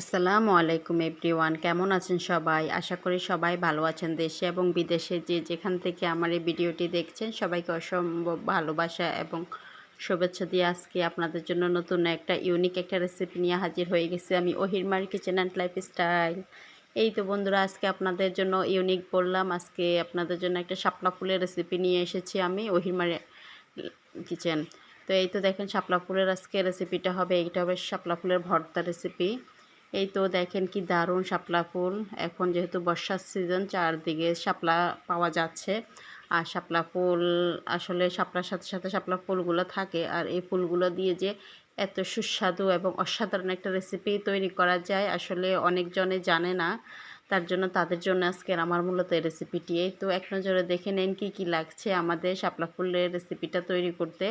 আসসালামু আলাইকুম এভরিওয়ান, কেমন আছেন সবাই? আশা করি সবাই ভালো আছেন দেশে এবং বিদেশে। যে যেখান থেকে আমার এই ভিডিওটি দেখছেন, সবাইকে অসম্ভব ভালোবাসা এবং শুভেচ্ছা দিয়ে আজকে আপনাদের জন্য নতুন একটা ইউনিক একটা রেসিপি নিয়ে হাজির হয়ে গেছি আমি ওহিরমার কিচেন অ্যান্ড লাইফ স্টাইল এই তো বন্ধুরা, আজকে আপনাদের জন্য ইউনিক বললাম, আজকে আপনাদের জন্য একটা শাপলা ফুলের রেসিপি নিয়ে এসেছি আমি ওহিরমার কিচেন তো এই তো দেখেন, শাপলা ফুলের আজকে রেসিপিটা হবে, এইটা হবে শাপলা ফুলের ভর্তা রেসিপি এই তো দেখেন কি দারুণ শাপলা ফুল। এখন যেহেতু বর্ষার সিজন চারদিকে শাপলা পাওয়া যাচ্ছে। আর শাপলা ফুল, আসলে শাপলার সাথে সাথে শাপলা ফুলগুলো থাকে। আর এই ফুলগুলো দিয়ে যে এত সুস্বাদু এবং অসাধারণ একটা রেসিপি তৈরি করা যায়, আসলে অনেকজনে জানে না। তার জন্য তাদের জন্য আজকের আমার মূলত এই রেসিপিটি তো এক নজরে দেখে নেন কি কি লাগছে আমাদের শাপলা ফুলের রেসিপিটা তৈরি করতে।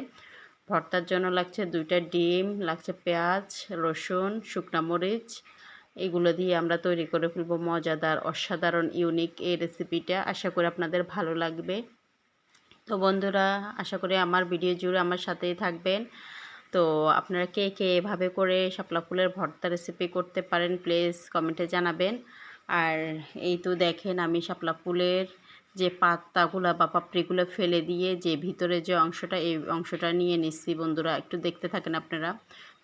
ভর্তার জন্য লাগছে দুইটা ডিম, লাগছে পেঁয়াজ, রসুন, শুকনা মরিচ। এগুলো দিয়ে আমরা তৈরি করে ফেলব মজাদার, অসাধারণ ইউনিক এই রেসিপিটা আশা করি আপনাদের ভালো লাগবে। তো বন্ধুরা, আশা করি আমার ভিডিও জুড়ে আমার সাথেই থাকবেন। তো আপনারা কে কে এভাবে করে শাপলা ফুলের ভর্তা রেসিপি করতে পারেন প্লিজ কমেন্টে জানাবেন। আর এই তো দেখেন আমি শাপলা ফুলের যে পাতাগুলো বা পাপড়িগুলো ফেলে দিয়ে যে ভিতরে যে অংশটা, এই অংশটা নিয়ে নিচ্ছি বন্ধুরা। একটু দেখতে থাকেন আপনারা।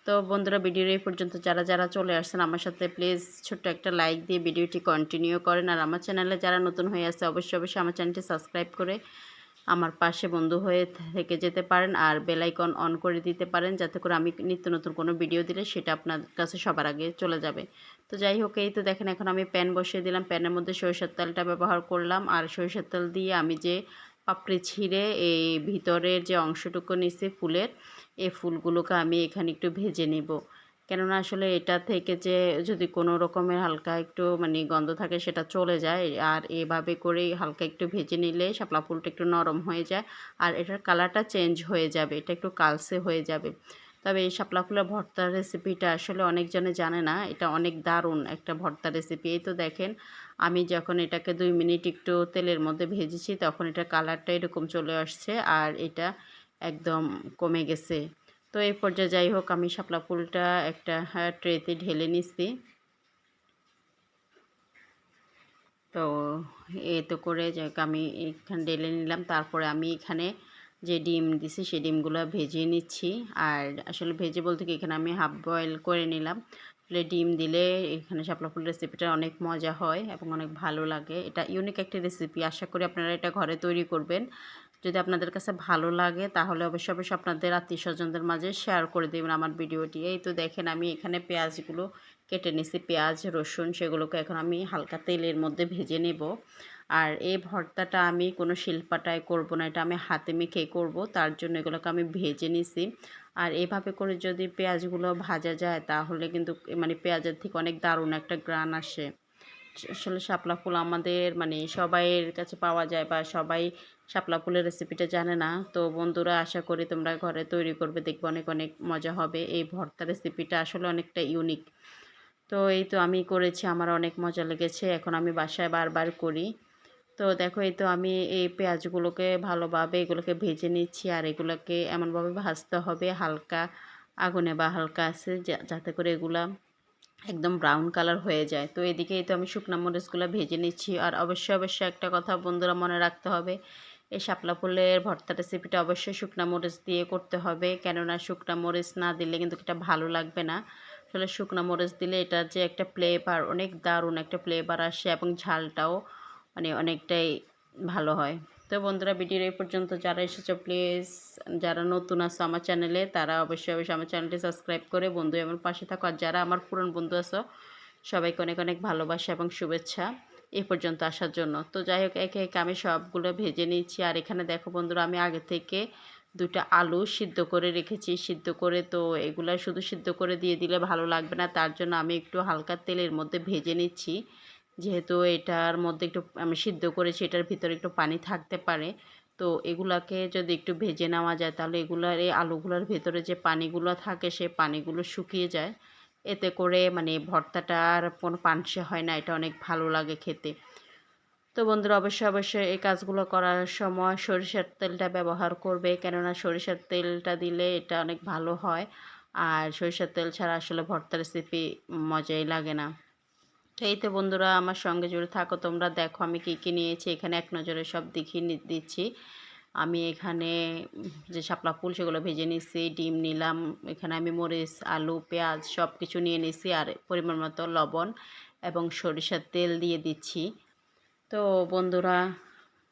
তো বন্ধুরা, ভিডিওর এই পর্যন্ত যারা যারা চলে আসছেন আমার সাথে, প্লিজ ছোট্ট একটা লাইক দিয়ে ভিডিওটি কন্টিনিউ করেন। আর আমার চ্যানেলে যারা নতুন হয়ে আছে, অবশ্যই অবশ্যই আমার চ্যানেলটি সাবস্ক্রাইব করে আমার পাশে বন্ধু হয়ে থেকে যেতে পারেন আর বেলাইকন অন করে দিতে পারেন যাতে করে আমি নিত্য নতুন কোনো ভিডিও দিলে সেটা আপনার কাছে সবার আগে চলে যাবে। তো যাই হোক, এই তো দেখেন এখন আমি প্যান বসিয়ে দিলাম। প্যানের মধ্যে সরিষার তেলটা ব্যবহার করলাম আর সরিষার তেল দিয়ে আমি যে পাপড়ি ছিঁড়ে এই ভিতরের যে অংশটুকু নিচ্ছি ফুলের, এই ফুলগুলোকে আমি এখানে একটু ভেজে নিব। কেননা আসলে এটা থেকে যে যদি কোনো রকমের হালকা একটু মানে গন্ধ থাকে সেটা চলে যায়। আর এভাবে করেই হালকা একটু ভেজে নিলে শাপলা ফুলটা একটু নরম হয়ে যায় আর এটার কালারটা চেঞ্জ হয়ে যাবে, এটা একটু কালসে হয়ে যাবে। তবে এই শাপলা ফুলের ভর্তার রেসিপিটা আসলে অনেকজনে জানে না, এটা অনেক দারুণ একটা ভর্তা রেসিপি। এই তো দেখেন, আমি যখন এটাকে দুই মিনিট একটু তেলের মধ্যে ভেজেছি তখন এটা কালারটা এরকম চলে আসছে আর এটা একদম কমে গেছে। তো এই পর্যায়ে যাই হোক, আমি শাপলা ফুলটা একটা ট্রেতে ঢেলে নিচ্ছি। তো এ তো করে আমি এখানে ঢেলে নিলাম, তারপরে আমি এখানে যে ডিম দিছি সেই ডিমগুলো ভেজে নিচ্ছি। আর আসলে ভেজে বলতে কি, এখানে আমি হাফ বয়েল করে নিলাম। আসলে ডিম দিলে এখানে শাপলা ফুল রেসিপিটা অনেক মজা হয় এবং অনেক ভালো লাগে। এটা ইউনিক একটা রেসিপি আশা করি আপনারা এটা ঘরে তৈরি করবেন। যদি আপনাদের কাছে ভালো লাগে, তাহলে অবশ্যই অবশ্যই আপনাদের আত্মীয় স্বজনদের মাঝে শেয়ার করে দেবেন আমার ভিডিওটি। এই তো দেখেন, আমি এখানে পেঁয়াজগুলো কেটে নিছি পেঁয়াজ, রসুন, সেগুলোকে এখন আমি হালকা তেলের মধ্যে ভেজে নেব। আর এই ভর্তাটা আমি কোনো শিল্পাটায় করব না, এটা আমি হাতে মেখে করব, তার জন্য এগুলোকে আমি ভেজে নিছি আর এভাবে করে যদি পেঁয়াজগুলো ভাজা যায়, তাহলে কিন্তু মানে পেঁয়াজের থেকে অনেক দারুণ একটা গ্রান আসে। আসলে শাপলা ফুল আমাদের মানে সবাইয়ের কাছে পাওয়া যায় বা সবাই শাপলা ফুলের রেসিপিটা জানে না। তো বন্ধুরা, আশা করি তোমরা ঘরে তৈরি করবে, দেখবে অনেক অনেক মজা হবে। এই ভর্তা রেসিপিটা আসলে অনেকটা ইউনিক তো এই তো আমি করেছি, আমার অনেক মজা লেগেছে। এখন আমি বাসায় বারবার করি। তো দেখো, এই তো আমি এই পেঁয়াজগুলোকে ভালোভাবে এগুলোকে ভেজে নিচ্ছি আর এগুলোকে এমনভাবে ভাজতে হবে, হালকা আগুনে বা হালকা আছে যাতে করে এগুলা একদম ব্রাউন কালার হয়ে যায়। তো এদিকে এই তো আমি শুকনো মরিচগুলো ভেজে নিচ্ছি। আর অবশ্যই অবশ্যই একটা কথা বন্ধুরা মনে রাখতে হবে এই শাপলা ফুলের ভর্তা রেসিপিটা অবশ্যই শুকনো মরিচ দিয়ে করতে হবে। কেননা শুকনো মরিচ না দিলে কিন্তু এটা ভালো লাগবে না। আসলে শুকনো মরিচ দিলে এটা যে একটা ফ্লেভার অনেক দারুণ একটা ফ্লেভার আসে এবং ঝালটাও মানে অনেকটাই ভালো হয়। তো বন্ধুরা, ভিডিওর এই পর্যন্ত যারা এসেছ প্লিজ যারা নতুন আছো আমার চ্যানেলে তারা অবশ্যই অবশ্যই আমার চ্যানেলটি সাবস্ক্রাইব করে বন্ধু আমার পাশে থাকো। আর যারা আমার পুরন বন্ধু আছো, সবাইকে অনেক অনেক ভালোবাসা এবং শুভেচ্ছা। এই পর্যন্ত আসার জন্য। তো যাই হোক, একে একে আমি সবগুলো ভেজে নিচ্ছি আর এখানে দেখো বন্ধুরা, আমি আগে থেকে দুটা আলু সিদ্ধ করে রেখেছি। সিদ্ধ করে তো এগুলো শুধু সিদ্ধ করে দিয়ে দিলে ভালো লাগবে না। তার জন্য আমি একটু হালকা তেলের মধ্যে ভেজে নিচ্ছি। যেহেতু এটার মধ্যে একটু আমি সিদ্ধ করেছি, এটার ভিতরে একটু পানি থাকতে পারে। তো এগুলাকে যদি একটু ভেজে নেওয়া যায়, তাহলে এগুলার, এই আলুগুলোর ভেতরে যে পানিগুলো থাকে, সে পানিগুলো শুকিয়ে যায়। এতে করে মানে ভর্তাটা আর কোনো পানসে হয় না, এটা অনেক ভালো লাগে খেতে। তো বন্ধুরা, অবশ্যই অবশ্যই এই কাজগুলো করার সময় সরিষার তেলটা ব্যবহার করবে, কেননা সরিষার তেলটা দিলে এটা অনেক ভালো হয়। আর সরিষার তেল ছাড়া আসলে ভর্তা রেসিপি মজাই লাগে না। তো এই তো বন্ধুরা, আমার সঙ্গে জুড়ে থাকো তোমরা। দেখো আমি কী কী নিয়েছি, এখানে এক নজরে সব দেখিয়ে দিচ্ছি। আমি এখানে যে শাপলা ফুল সেগুলো ভেজে নিচ্ছি ডিম নিলাম, এখানে আমি মরিচ, আলু, পেঁয়াজ সব কিছু নিয়ে নিচ্ছি আর পরিমাণ মতো লবণ এবং সরিষার তেল দিয়ে দিচ্ছি। তো বন্ধুরা,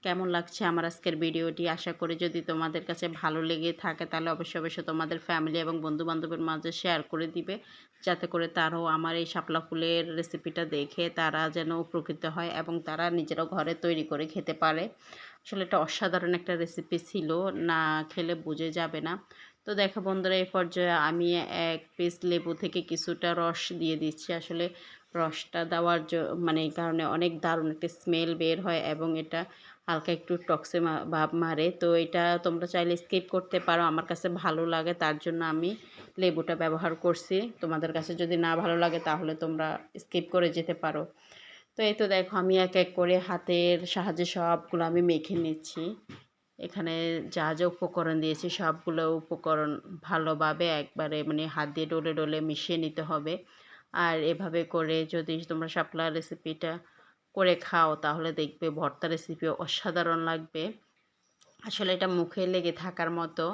কেমন লাগছে আমার আজকের ভিডিওটি? আশা করি যদি তোমাদের কাছে ভালো লেগে থাকে তাহলে অবশ্যই অবশ্যই তোমাদের ফ্যামিলি এবং বন্ধু বান্ধবের মাঝে শেয়ার করে দিবে, যাতে করে তারাও আমার এই শাপলা ফুলের রেসিপিটা দেখে তারা যেন উপকৃত হয় এবং তারা নিজেরাও ঘরে তৈরি করে খেতে পারে। আসলে এটা অসাধারণ একটা রেসিপি ছিল, না খেলে বুঝে যাবে না। তো দেখো বন্ধুরা, এই পর্যায়ে আমি এক পিস লেবু থেকে কিছুটা রস দিয়ে দিচ্ছি। আসলে রসটা দেওয়ার মানে কারণে অনেক দারুণ একটা স্মেল বের হয় এবং এটা হালকা একটু টক্সে ভাব মারে। তো এটা তোমরা চাইলে স্কিপ করতে পারো, আমার কাছে ভালো লাগে, তার জন্য আমি লেবুটা ব্যবহার করছি। তোমাদের কাছে যদি না ভালো লাগে, তাহলে তোমরা স্কিপ করে যেতে পারো। তো এই তো দেখো আমি এক এক করে হাতের সাহায্যে সবগুলো আমি মেখে নিচ্ছি। এখানে যা যা উপকরণ দিয়েছি সবগুলো উপকরণ ভালোভাবে একবারে মানে হাত দিয়ে ডলে ডলে মিশিয়ে নিতে হবে। আর এভাবে করে যদি তোমরা শাপলা রেসিপিটা করে খাও তাহলে দেখবে ভর্তা রেসিপি অসাধারণ লাগবে। আসলে এটা মুখে লেগে থাকার মতো।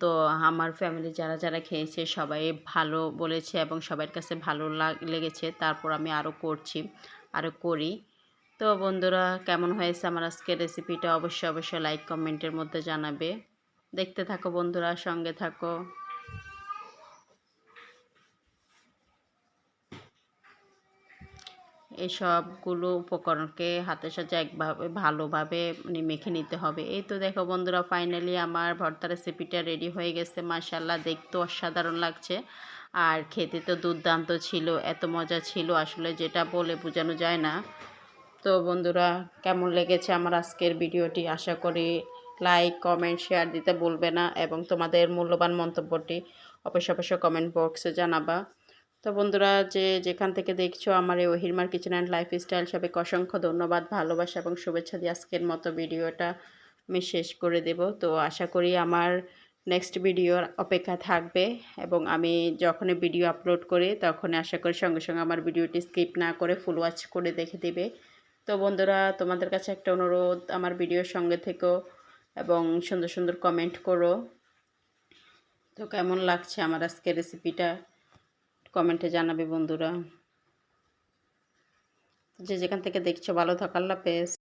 তো আমার ফ্যামিলি যারা যারা খেয়েছে সবাই ভালো বলেছে এবং সবার কাছে ভালো লাগ, লেগেছে। তারপর আমি আরও করছি। আরও করি। তো বন্ধুরা, কেমন হয়েছে আমার আজকের রেসিপিটা অবশ্যই অবশ্যই লাইক কমেন্টের মধ্যে জানাবে। দেখতে থাকো বন্ধুরা, সঙ্গে থাকো। এই সবগুলো উপকরণকে হাতের সাথে একভাবে, ভালোভাবে মানে মেখে নিতে হবে। এই তো দেখো বন্ধুরা ফাইনালি আমার ভর্তা রেসিপিটা রেডি হয়ে গেছে। মাশাল্লাহ দেখতে অসাধারণ লাগছে। আর খেতে তো দুর্দান্ত ছিল, এত মজা ছিল আসলে যেটা বলে বোঝানো যায় না। তো বন্ধুরা, কেমন লেগেছে আমার আজকের ভিডিওটি? আশা করি লাইক, কমেন্ট, শেয়ার দিতে বলবে না এবং তোমাদের মূল্যবান মন্তব্যটি অবশ্যই অবশ্যই কমেন্ট বক্সে জানাবা। তো বন্ধুরা, যে যেখান থেকে দেখছ আমার এই ওহিরমার কিচেন অ্যান্ড লাইফস্টাইল সবাইকে অসংখ্য ধন্যবাদ, ভালোবাসা এবং শুভেচ্ছা দিয়ে আজকের মতো ভিডিওটা আমি শেষ করে দেব। তো আশা করি আমার নেক্সট ভিডিওর অপেক্ষা থাকবে এবং আমি যখনই ভিডিও আপলোড করি তখন আশা করি সঙ্গে সঙ্গে আমার ভিডিওটি স্কিপ না করে ফুল ওয়াচ করে দেখে দেবে। তো বন্ধুরা, তোমাদের কাছে একটা অনুরোধ, আমার ভিডিওর সঙ্গে থেকেও এবং সুন্দর সুন্দর কমেন্ট করো। তো কেমন লাগছে আমার আজকে রেসিপিটা কমেন্টে জানাবে বন্ধুরা। যে যেখান থেকে দেখছ, ভালো থাকার পেস